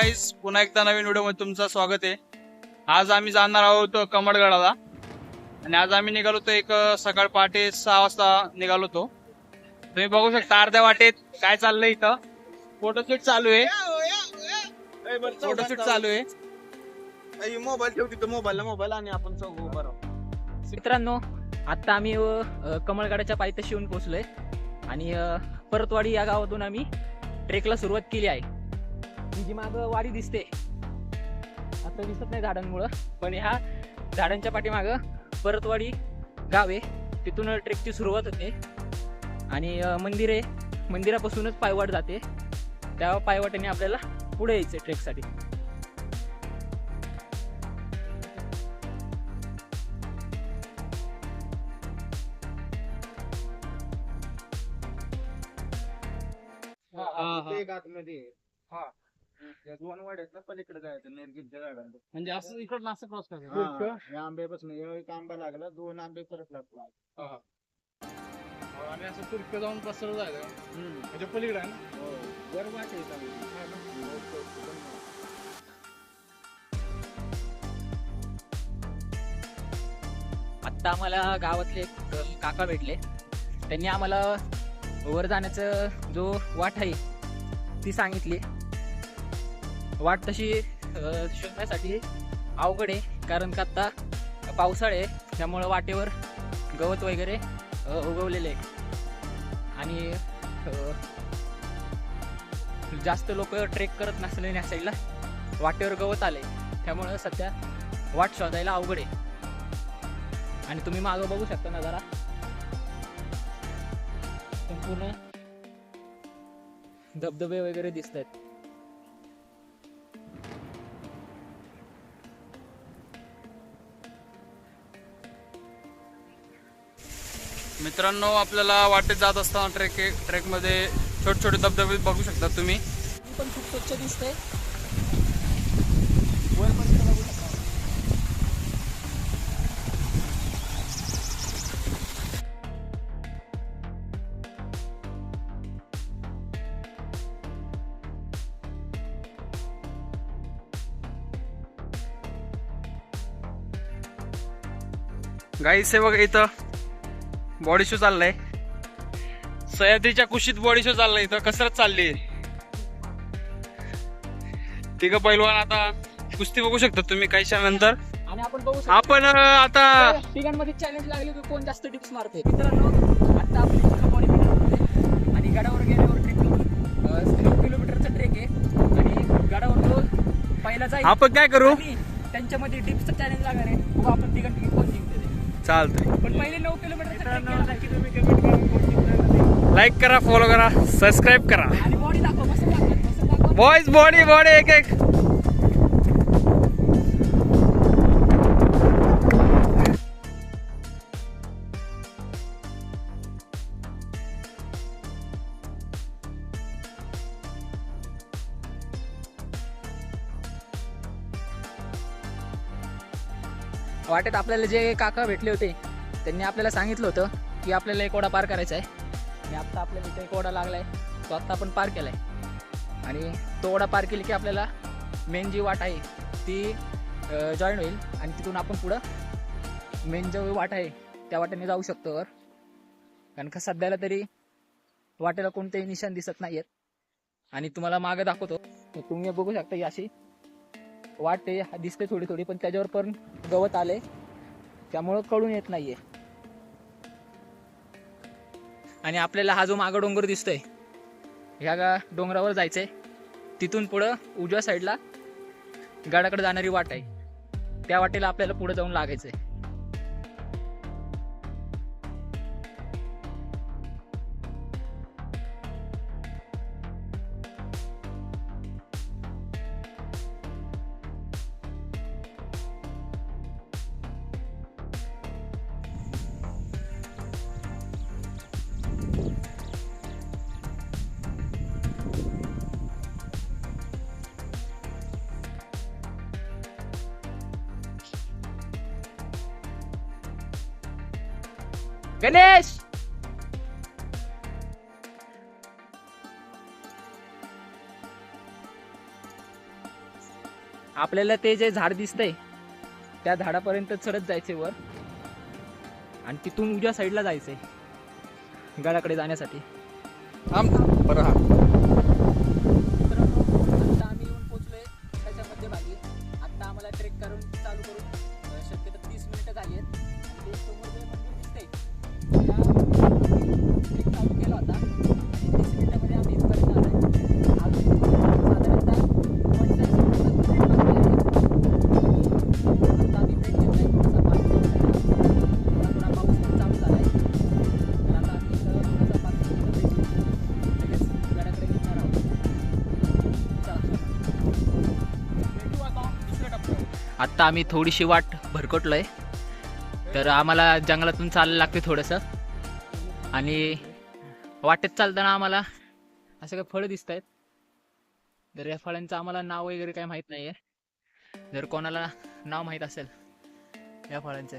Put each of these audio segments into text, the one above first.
Guys पुन्हा एकदा नवीन व्हिडिओमध्ये तुमचं स्वागत आहे. आज आम्ही जाणार आहोत कमळगडाला. आणि आज आम्ही निघालो होतो एक सकाळ पहाटे सहा वाजता निघालो होतो. तुम्ही बघू शकता अर्ध्या वाटेत काय चाललंय इथं. फोटोशूट चालू आहे. फोटोशूट चालू आहे. मोबाईल ठेव तिथं मोबाईलला मोबाईल आणि आपण मित्रांनो आता आम्ही कमळगडाच्या पायथ्याशी येऊन पोहोचलोय. आणि परतवाडी या गावातून आम्ही ट्रेकला सुरुवात केली आहे. ही जी माग वाडी दिसते. आता दिसत नाही झाडांमुळं पण ह्या झाडांच्या पाठीमाग परतवाडी गाव आहे. तिथून ट्रेकची सुरुवात होते. आणि मंदिर आहे. मंदिरापासूनच पायवाट जाते. त्या पायवाटेने आपल्याला पुढे यायचं ट्रेकसाठी. ते एक आतमध्ये. हा. त्या दोन वाड्यात ना पलीकडे जायचं निर्गितच्या झाडांना म्हणजे असं इकडं असं क्रॉस हा, या आंब्यापासून एक आंबा लागला दोन आंबे परत लागला. आणि असं तुर्क जाऊन पसरत जायचं. म्हणजे पलीकडे आहे ना? हो. वर वाट आहे चांगली. आत्ता आम्हाला गावातले एक अ, काका भेटले. त्यांनी आम्हाला वर जाण्याचं जो वाट आहे ती सांगितली. वाट तशी शोधण्यासाठी अवघड आहे. कारण का आत्ता पावसाळे आहे त्यामुळं वाटेवर गवत वगैरे उगवलेले आहे. आणि जास्त लोक ट्रेक करत नसले या साईडला वाटेवर गवत आले त्यामुळं सध्या वाट शोधायला अवघड आहे. आणि तुम्ही मागं बघू शकता ना जरा. संपूर्ण धबधबे वगैरे दिसत आहेत मित्रांनो आपल्याला वाटेत जात असताना ट्रेक ट्रेकमध्ये छोटे छोटे धबधबे बघू शकता तुम्ही. पण खूप स्वच्छ दिसतंय गाईस हे बघा इथं. बॉडी शो चाललाय. सह्याद्रीच्या कुशीत बॉडी शो चाललाय इथं कसरत चालली. तिघ पैलवान आता कुस्ती बघू शकता तुम्ही काही नंतर आणि आपण बघू शकतो. आपण अं, आता तिघांमध्ये चॅलेंज लागले की कोण जास्त टिप्स मारते? मित्रांनो आता आपली बॉडी बिल्डर आणि गडावर गेल्यावर ट्रेक नऊ किलोमीटरचा ट्रेक आहे. आणि गडावर जो पहिला जाईल. आपण काय करू? आणि त्यांच्यामध्ये टिप्सचं चॅलेंज लागणार आहे. बघू आपण तिघांपैकी कोण जिंकते. चालतंय. पण पहिले नऊ किलोमीटरचा ट्रेक केला. लाईक करा फॉलो करा सबस्क्राईब करा बॉईज बॉडी बॉडी एक एक वाटेत आपल्याला जे काका भेटले होते त्यांनी आपल्याला सांगितलं होतं की आपल्याला एक ओढा पार करायचा आहे. आणि आत्ता आपल्याला इथे एक ओढा आहे तो आत्ता आपण पार केला आहे आणि तो ओढा पार केली की आपल्याला मेन जी वाट आहे ती जॉईन होईल. आणि तिथून आपण पुढं मेन जो वाट आहे त्या वाटेने जाऊ शकतो वर. कारण का सध्याला तरी वाटेला कोणतेही निशाण दिसत नाही आहेत आणि तुम्हाला मागं दाखवतो. तर तुम्ही बघू शकता ही अशी वाट आहे दिसते थोडी थोडी पण त्याच्यावर पण गवत आले त्यामुळं कळून येत नाहीये. आणि आपल्याला हा जो मागं डोंगर दिसतोय ह्या गा डोंगरावर जायचंय. तिथून पुढं उजव्या साईडला गडाकडे जाणारी वाट आहे. त्या वाटेला आपल्याला पुढे जाऊन लागायचंय. गणेश आपल्याला ते जे झाड दिसतंय त्या झाडापर्यंत चढत जायचे वर. आणि तिथून उजव्या साईडला जायचंय गडाकडे जाण्यासाठी. थांब. आत्ता आम्ही थोडीशी वाट भरकटलोय. तर आम्हाला जंगलातून चालायला लागते थोडंसं. आणि वाटेत चालताना आम्हाला असं काही फळं दिसत आहेत तर या फळांचं आम्हाला नाव वगैरे काही माहीत नाही आहे जर कोणाला नाव माहीत असेल या फळांचं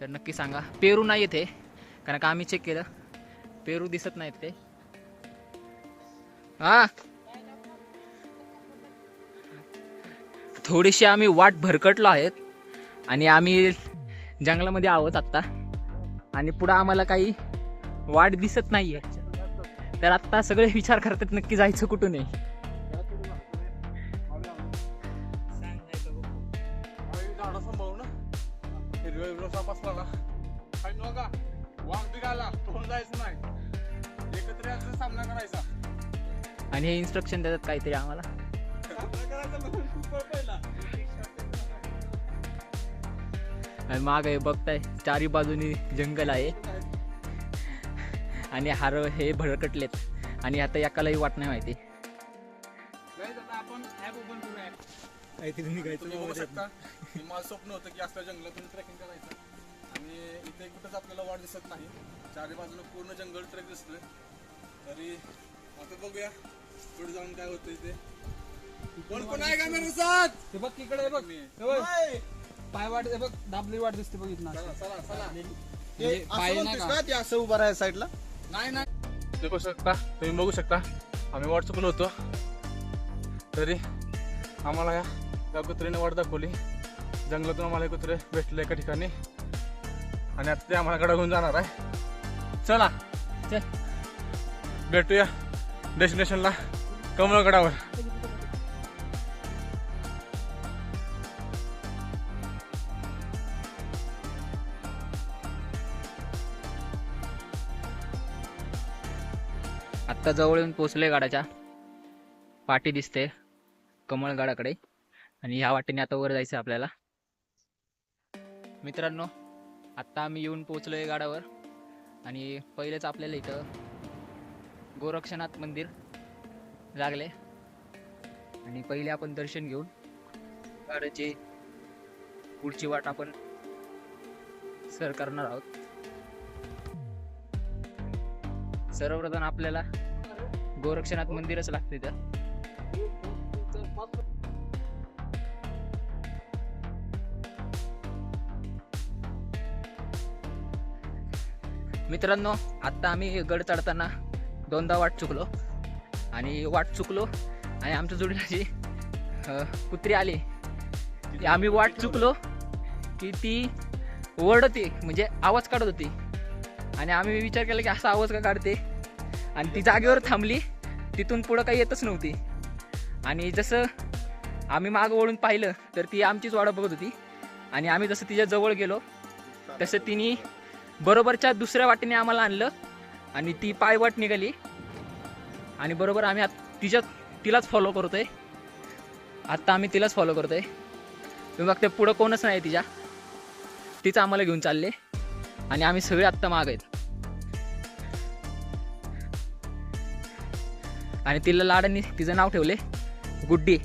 तर नक्की सांगा. पेरू नाही येते कारण का आम्ही चेक केलं. पेरू दिसत नाहीत ते. हा? थोडीशी आम्ही वाट भरकटलो आहेत आणि आम्ही जंगलामध्ये आहोत आत्ता. आणि पुढं आम्हाला काही वाट दिसत नाही आहे तर आत्ता सगळे विचार करतात नक्की जायचं कुठून आहे. आणि हे इन्स्ट्रक्शन देतात काहीतरी आम्हाला. आणि माग हे बघताय चारी बाजूनी जंगल आहे. आणि हार हे भरकटलेत आणि आता एकालाही वाट नाही माहिती. माझं स्वप्न होतं की असल्या जंगलातून ट्रेकिंग करायचं. आणि इथे कुठंच आपल्याला वाट दिसत नाही. चारी बाजूला पूर्ण जंगल ट्रेक दिसतोय. तरी आता बघूया. पुढे जाऊन काय होतं इथे कोण कोण आहे का मेरे साथ हे बघ. हे बघ. पाय वाट हे बघ. दाबली वाट दिसते बघ इथनं चला चला चला. पाय नाही का? ते असं उभं राहाय साईडला नाही नाही. बघू शकता. तुम्ही बघू शकता. आम्ही वाट चुकलो होतो. तरी आम्हाला या त्या कुत्रीने वाट दाखवली. जंगलातून आम्हाला हे कुत्रे भेटले एका ठिकाणी. आणि आता ते आम्हाला कडा घेऊन जाणार आहे. चला. चल. भेटूया डेस्टिनेशनला कमळगडावर. आत्ता जवळ येऊन पोचलोय गाडाच्या पाठी दिसते कमळगडाकडे आणि ह्या वाटेने आता वर जायचं आपल्याला. मित्रांनो आत्ता आम्ही येऊन पोचलोय गाडावर आणि पहिलेच आपल्याला इथं गोरक्षनाथ मंदिर लागले. आणि पहिले आपण दर्शन घेऊन गाडाची पुढची वाट आपण सर करणार आहोत. सर्वप्रथम आपल्याला गोरक्षनाथ मंदिरच लागते तर मित्रांनो आता आम्ही गड चढताना दोनदा वाट चुकलो आणि वाट चुकलो आणि आमच्या जोडीला जी अं, कुत्री आली. आम्ही वाट चुकलो की ती ओरडते म्हणजे आवाज काढत होती. आणि आम्ही विचार केला की असा आवाज का काढते? आणि ती जागेवर थांबली. तिथून पुढं काही येतच नव्हती. आणि जसं आम्ही मागं वळून पाहिलं तर ती आमचीच वाडा बघत होती. आणि आम्ही जसं तिच्या जवळ गेलो तसं तिने बरोबरच्या दुसऱ्या वाटेने आम्हाला आणलं आणि ती पायवाट निघाली. आणि बरोबर आम्ही आत- तिच्या तिलाच फॉलो करतो आहे आत्ता आम्ही तिलाच फॉलो करतो आहे तुम्ही बघते पुढं कोणच नाही तिच्या. तिचं आम्हाला घेऊन चालले. आणि आम्ही सगळे आत्ता माग आहेत. आणि तिला लाडांनी तिचं नाव ठेवले गुड्डी.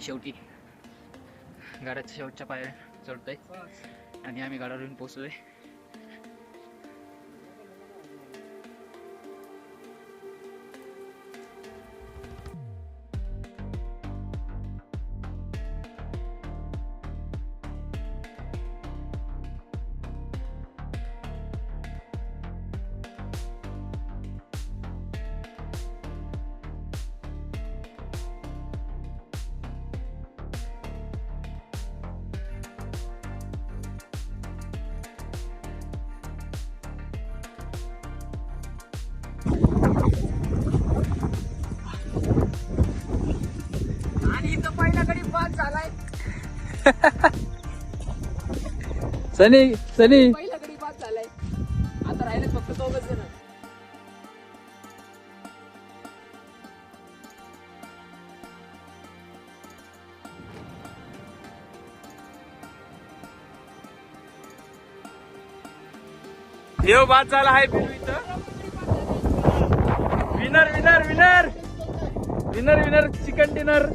आणि शेवटी. गडाच्या शेवटच्या पायऱ्या चढतोय. आणि आम्ही गडावर येऊन पोचलोय इथं पहिला गडी पास झालाय. सनी सनी. पहिला गडी पास झालाय. आता राहिले फक्त दोघच जण. देव बाद झाला आहे बिलू इथं winner winner winner winner winner chicken dinner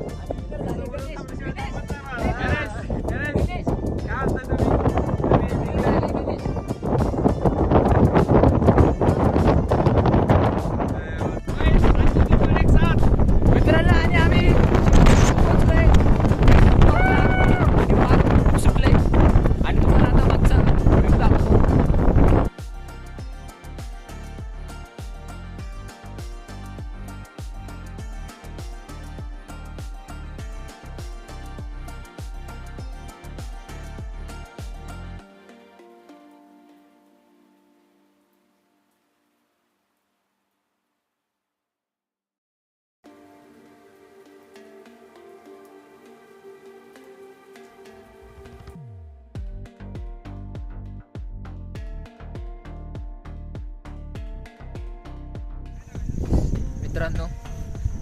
मित्रांनो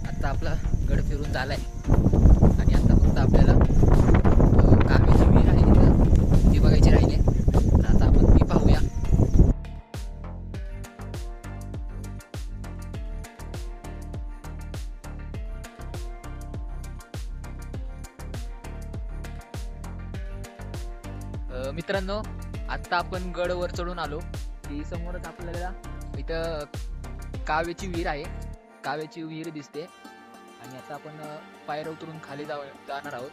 आता आपला गड फिरून झालाय. आणि आता फक्त आपल्याला अं, कावेची विहीर आहे ती बघायची राहिली. तर आता आपण ती पाहूया. मित्रांनो आत्ता आपण गडवर चढून आलो. की समोरच आपल्याला इथं काव्याची विहीर आहे. काव्याची विहीर दिसते. आणि आता आपण पायऱ्या उतरून खाली जाव जाणार आहोत.